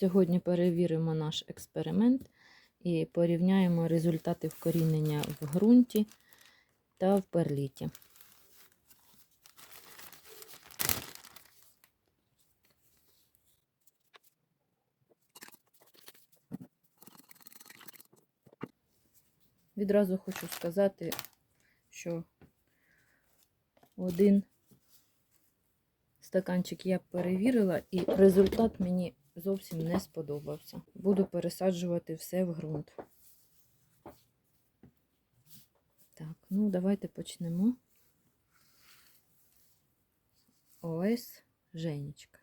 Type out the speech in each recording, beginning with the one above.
Сьогодні перевіримо наш експеримент і порівняємо результати вкорінення в ґрунті та в перліті. Відразу хочу сказати, що один стаканчик я перевірила, і результат мені зовсім не сподобався. Буду пересаджувати все в ґрунт. Так, ну давайте почнемо. ОС Женечка.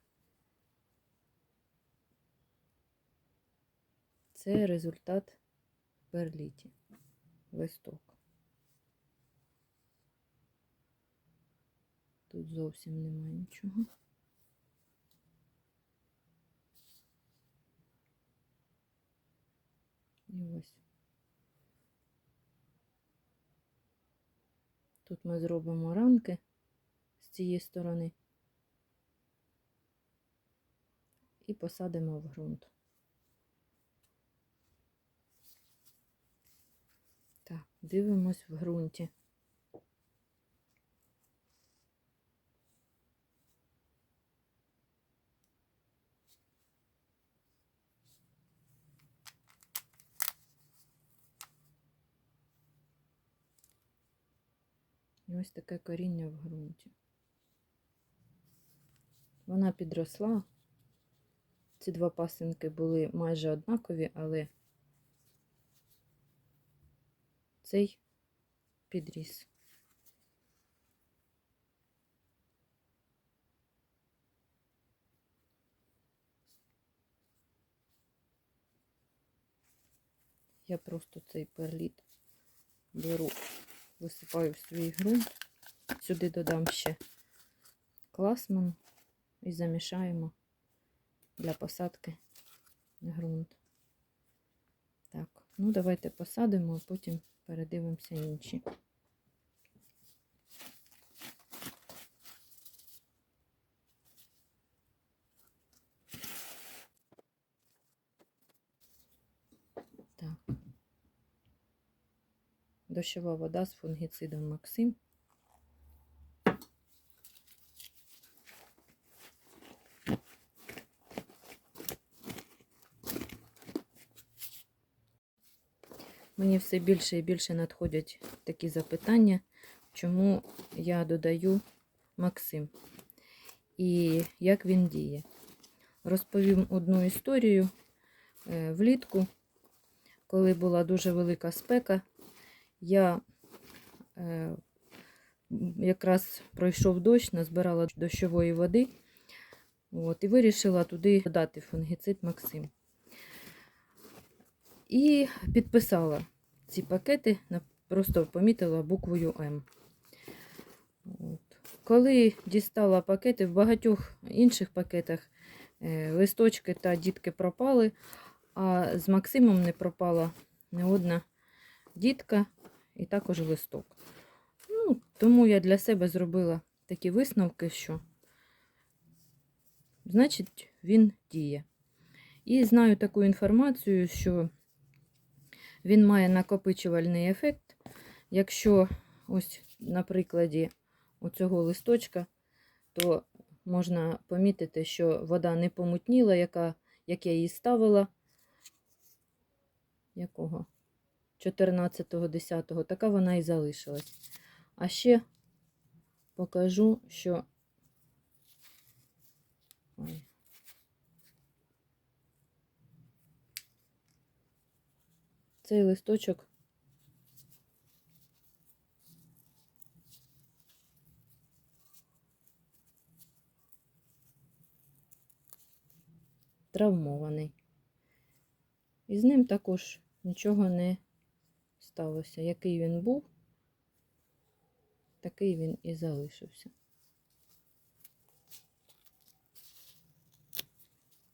Це результат перліті. Листок. Тут зовсім немає нічого. І ось. Тут ми зробимо рамки з цієї сторони і посадимо в ґрунт. Так, дивимось в ґрунті. І ось таке коріння в ґрунті. Вона підросла. Ці два пасинки були майже однакові, але цей підріс. Я просто цей перліт беру, висипаю в свій ґрунт. Сюди додам ще класман і замішаємо для посадки ґрунт. Так, ну давайте посадимо, а потім передивимося інші. Так. Дощова вода з фунгіцидом Максим. Мені все більше і більше надходять такі запитання, чому я додаю Максим і як він діє. Розповім одну історію Е, влітку, коли була дуже велика спека, я е, якраз пройшов дощ, назбирала дощової води от, і вирішила туди додати фунгіцид Максим. І підписала ці пакети, просто помітила буквою М. От. Коли дістала пакети, в багатьох інших пакетах е, листочки та дітки пропали, а з Максимом не пропала не одна дітка і також листок. Ну, тому я для себе зробила такі висновки, що значить він діє. І знаю таку інформацію, що він має накопичувальний ефект. Якщо ось на прикладі оцього листочка, то можна помітити, що вода не помутніла, яка, як я її ставила. Якого? 14.10. Така вона і залишилась. А ще покажу, що. Цей листочок травмований. І з ним також нічого не сталося. Який він був, такий він і залишився.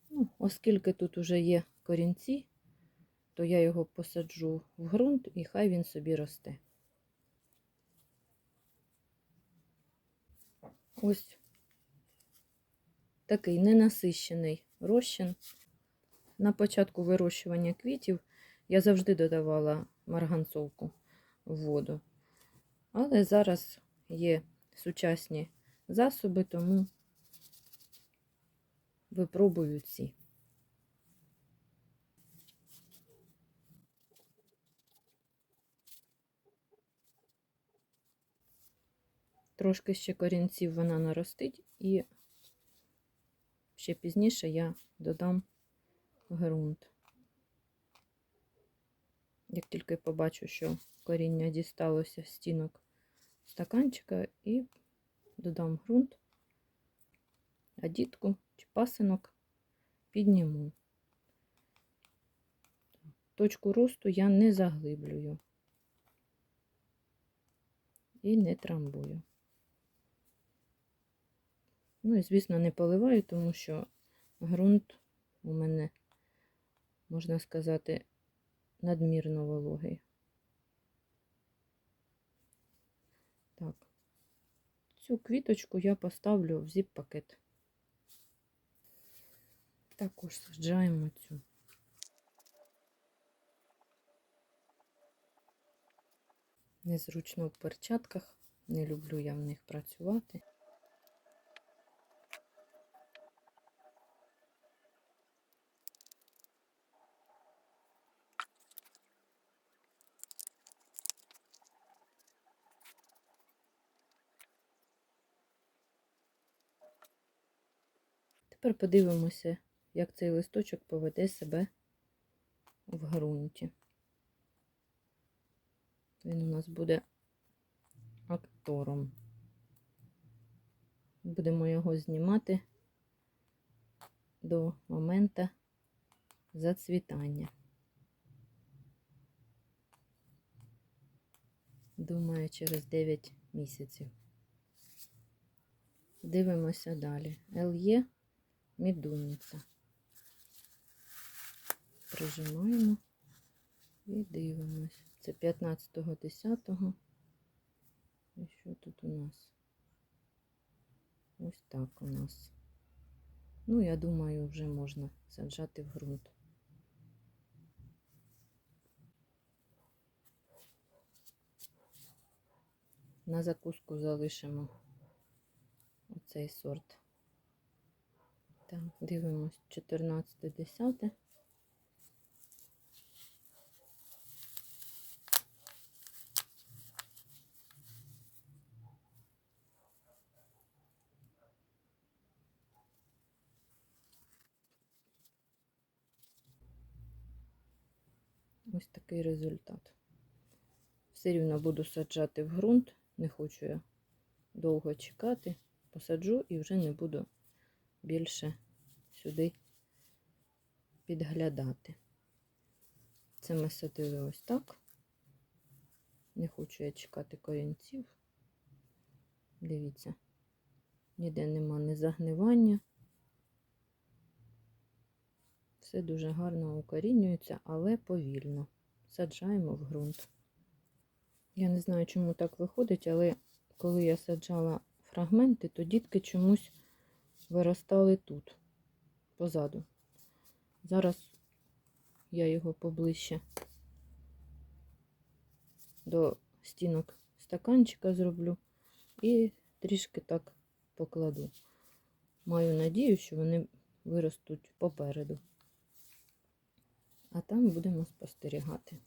Ну, оскільки тут уже є корінці, то я його посаджу в ґрунт і хай він собі росте. Ось такий ненасищений розчин. на початку вирощування квітів я завжди додавала марганцовку в воду. Але зараз є сучасні засоби, тому випробую ці. Трошки ще корінців вона наростить, і ще пізніше я додам ґрунт. Як тільки побачу, що коріння дісталося стінок стаканчика, і додам ґрунт, а дітку чи пасинок підніму. Точку росту я не заглиблюю і не трамбую. Ну і, звісно, не поливаю, тому що ґрунт у мене, можна сказати, надмірно вологий. Так, цю квіточку я поставлю в зіп-пакет. Також саджаємо цю. Незручно в перчатках, не люблю я в них працювати. Тепер подивимося, як цей листочок поведе себе в ґрунті. Він у нас буде актором. Будемо його знімати до моменту зацвітання. Думаю, через 9 місяців. Дивимося далі. ЛЄ мідунниця. Прижимаємо і дивимось. Це 15.10. І що тут у нас? Ось так у нас. Ну, я думаю, вже можна саджати в ґрунт. На закуску залишимо оцей сорт. Так, дивимось 14.10. Ось такий результат. Все рівно буду саджати в ґрунт, не хочу я довго чекати, посаджу і вже не буду більше сюди підглядати. Це ми садили ось так. Не хочу я чекати корінців. Дивіться, ніде нема ні загнивання. Все дуже гарно укорінюється, але повільно. Саджаємо в ґрунт. Я не знаю, чому так виходить, але коли я саджала фрагменти, то дітки чомусь виростали тут, позаду. Зараз я його поближче до стінок стаканчика зроблю і трішки так покладу. Маю надію, що вони виростуть попереду. А там будемо спостерігати.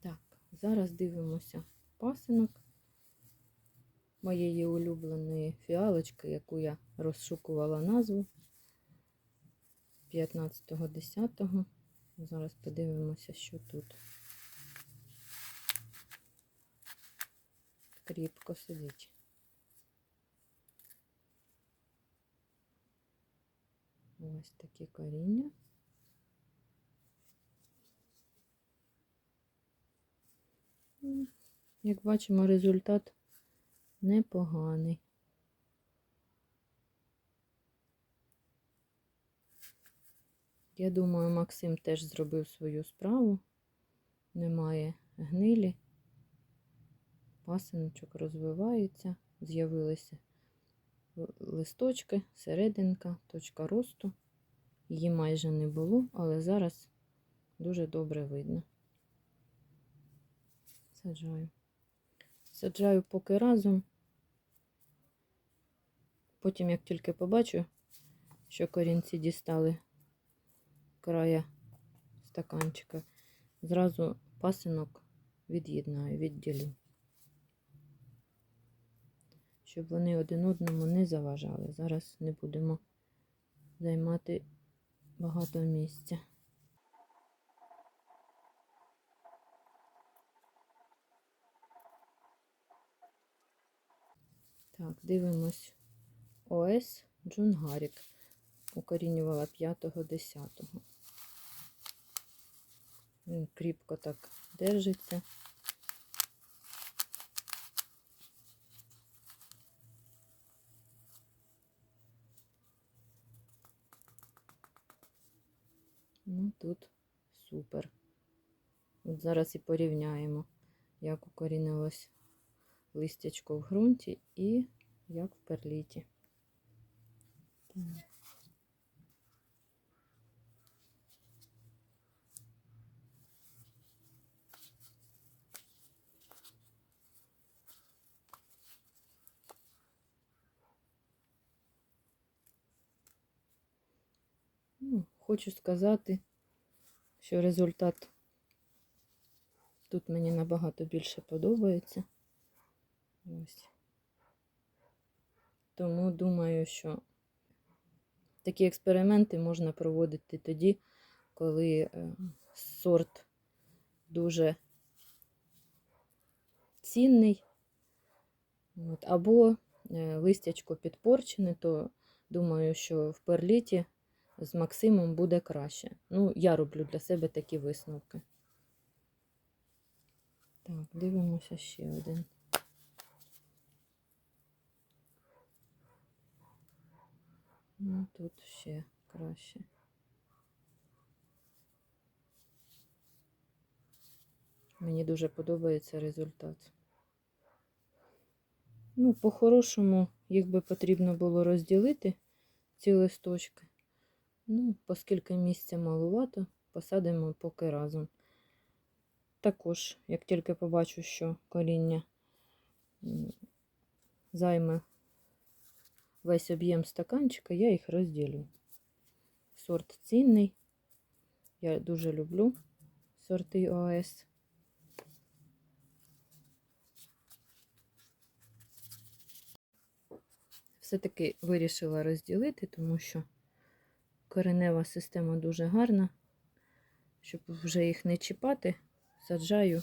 Так, зараз дивимося пасинок моєї улюбленої фіалочки, яку я розшукувала назву 15.10. Зараз подивимося, що тут. Кріпко сидить. Ось такі коріння. Як бачимо, результат непоганий. Я думаю, Максим теж зробив свою справу. Немає гнилі, пасиночок розвивається, з'явилися листочки, серединка, точка росту Її майже не було, але зараз дуже добре видно. Саджаю. Саджаю поки разом. Потім, як тільки побачу, що корінці дістали края стаканчика, зразу пасинок від'єднаю, відділю. Щоб вони один одному не заважали. Зараз не будемо займати багато місця. Так, дивимось. ОС Джунгарік. Укорінювала 5-10. Він кріпко так держиться. Ну, тут супер. От зараз і порівняємо, як укорінилось листячко в ґрунті і як в перліті. Так. Ну, хочу сказати, що результат тут мені набагато більше подобається. Ось. Тому думаю, що такі експерименти можна проводити тоді, коли е, сорт дуже цінний, От, або е, листячко підпорчене, то думаю, що в перліті з Максимом буде краще. Ну, я роблю для себе такі висновки. Так, дивимося ще один. Ну, тут ще краще. Мені дуже подобається результат. Ну, по-хорошому, їх би потрібно було розділити, ці листочки. Ну, оскільки місця малувато, посадимо поки разом. Також, як тільки побачу, що коріння займе весь об'єм стаканчика, я їх розділю. Сорт цінний. Я дуже люблю сорти ОАС. Все-таки вирішила розділити, тому що коренева система дуже гарна. Щоб вже їх не чіпати, саджаю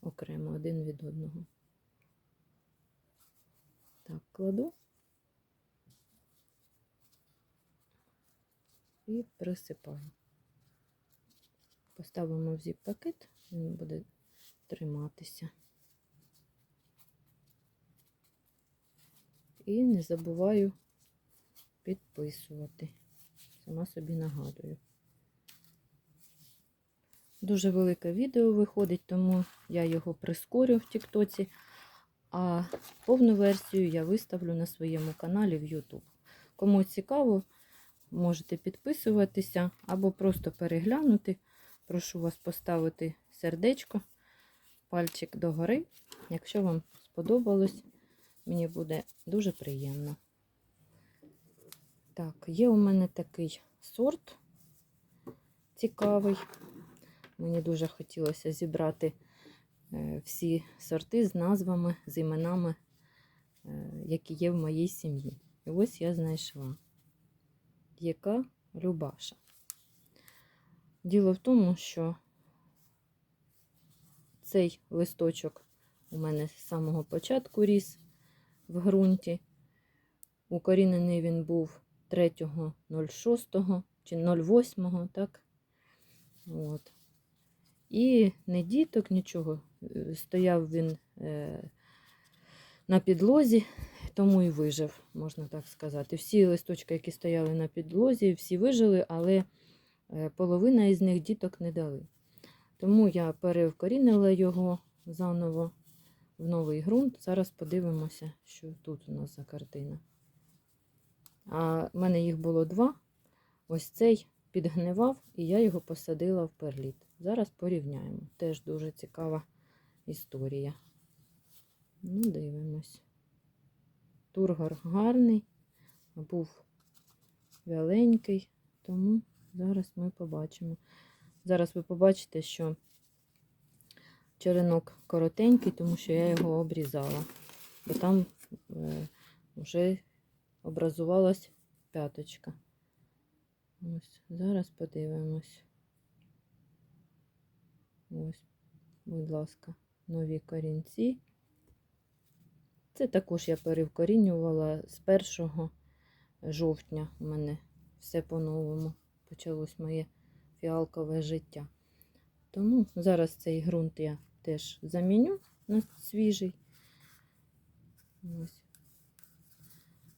окремо один від одного. Так, кладу і присипаю. Поставимо в зіп-пакет, він буде триматися. І не забуваю підписувати. Сама собі нагадую. Дуже велике відео виходить, тому я його прискорю в Тіктоці, а повну версію я виставлю на своєму каналі в YouTube. Кому цікаво, можете підписуватися або просто переглянути. Прошу вас поставити сердечко, пальчик догори. Якщо вам сподобалось, мені буде дуже приємно. Так, є у мене такий сорт цікавий. Мені дуже хотілося зібрати е, всі сорти з назвами, з іменами, е, які є в моїй сім'ї. І ось я знайшла. Яка Любаша. Діло в тому, що цей листочок у мене з самого початку ріс в ґрунті. Укорінений він був 3.06 чи 08, так? От. І не діток, нічого. Е, Стояв він е, на підлозі, тому і вижив, можна так сказати. Всі листочки, які стояли на підлозі, всі вижили, але е, половина із них діток не дали. Тому я перевкорінила його заново в новий ґрунт. Зараз подивимося, що тут у нас за картина. А в мене їх було два. Ось цей підгнивав, і я його посадила в перліт. Зараз порівняємо. Теж дуже цікава історія. Ну, дивимось. Тургор гарний, був вяленький, тому зараз ми побачимо. Зараз ви побачите, що черенок коротенький, тому що я його обрізала. Бо там е, вже образувалась п'яточка. Ось, зараз подивимось. Ось, будь ласка, нові корінці. Це також я перевкорінювала з 1 жовтня. У мене все по-новому почалось моє фіалкове життя. Тому зараз цей ґрунт я теж заміню на свіжий. Ось.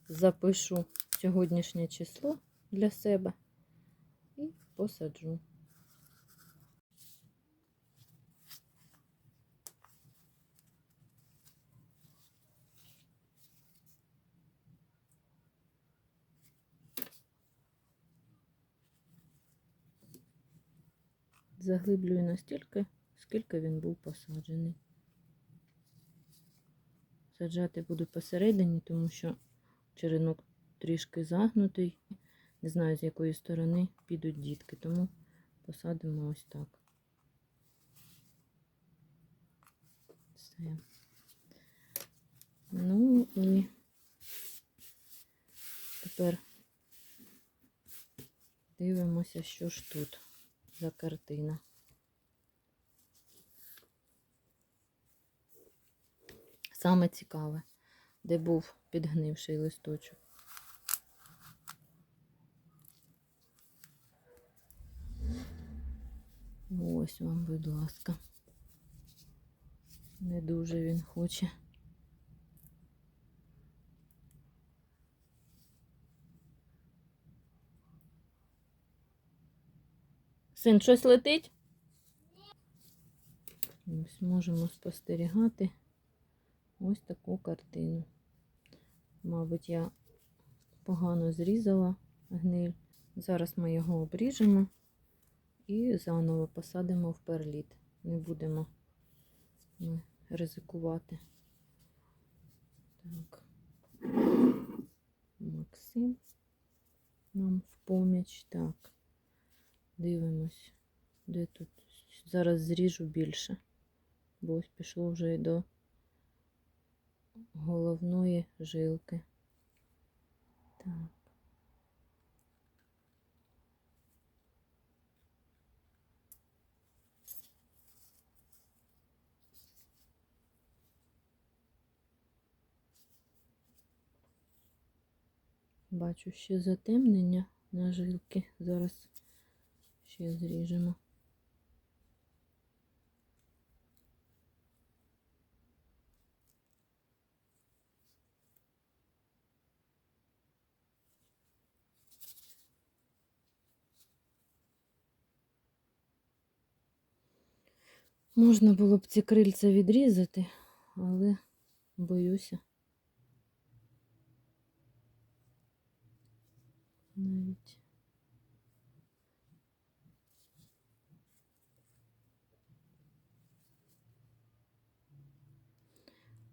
Запишу сьогоднішнє число для себе і посаджу. Заглиблюю настільки, скільки він був посаджений. Саджати буду посередині, тому що черенок трішки загнутий. Не знаю, з якої сторони підуть дітки, тому посадимо ось так. Все. Ну і тепер дивимося, що ж тут за картина. Саме цікаве, де був підгнивший листочок. Ось вам, будь ласка. Не дуже він хоче. Син, щось летить? Ось можемо спостерігати ось таку картину. Мабуть, я погано зрізала гниль. Зараз ми його обріжемо і заново посадимо в перліт. Не будемо ризикувати. Так. Максим нам в поміч. Так. Дивимось, де тут. Зараз зріжу більше, бо ось пішло вже і до головної жилки. Так. Бачу ще затемнення на жилки. Зараз ще зріжемо. Можна було б ці крильця відрізати, але боюся. Навіть.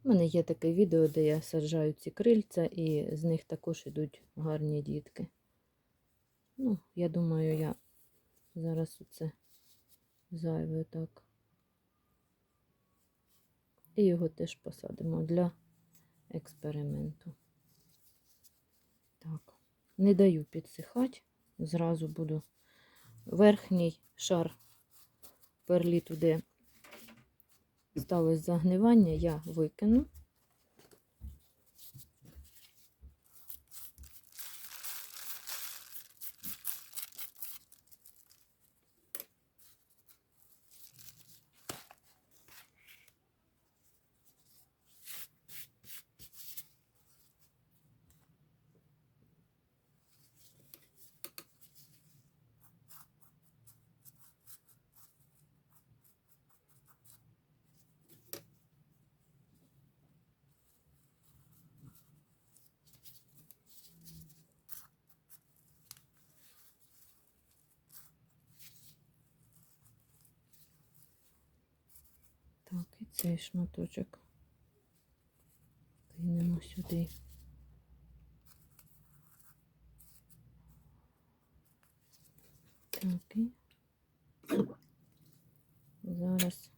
У мене є таке відео, де я саджаю ці крильця, і з них також йдуть гарні дітки. Ну, я думаю, я зараз оце зайве так. І його теж посадимо для експерименту. Так, не даю підсихати, зразу буду верхній шар перлі туди сталося загнивання, я викину. Так, і цей шматочок кинемо сюди. Так, і зараз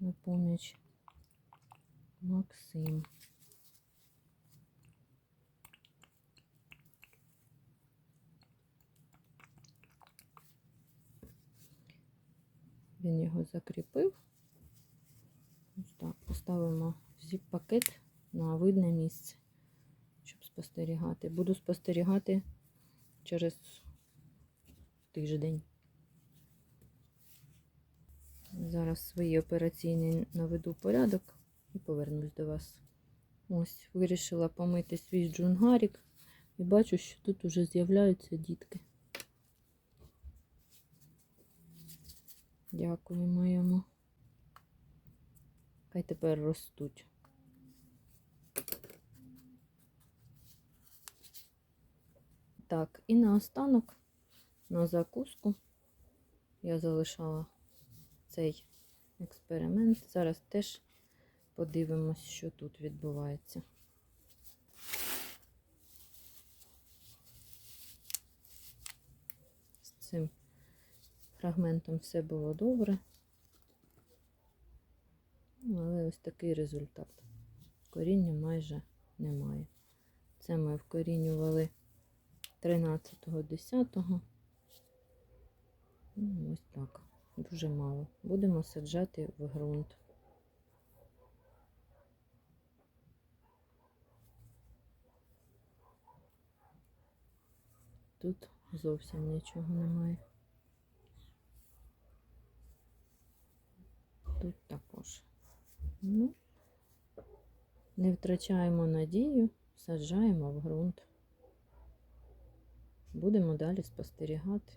на поміч Максим. Він його закріпив. Ось так, поставимо зіп-пакет на видне місце, щоб спостерігати. Буду спостерігати через тиждень. Зараз свої операційні наведу порядок і повернусь до вас. Ось, вирішила помити свій джунгарік і бачу, що тут уже з'являються дітки. Дякуємо йому. Хай тепер ростуть. Так, і наостанок на закуску я залишала цей експеримент. Зараз теж подивимось, що тут відбувається. З цим фрагментом все було добре. Ну, але ось такий результат. Коріння майже немає. Це ми вкорінювали 13.10. Ну, ось так. Дуже мало. Будемо саджати в ґрунт. Тут зовсім нічого немає. Тут також. Ну, не втрачаємо надію, саджаємо в ґрунт. Будемо далі спостерігати.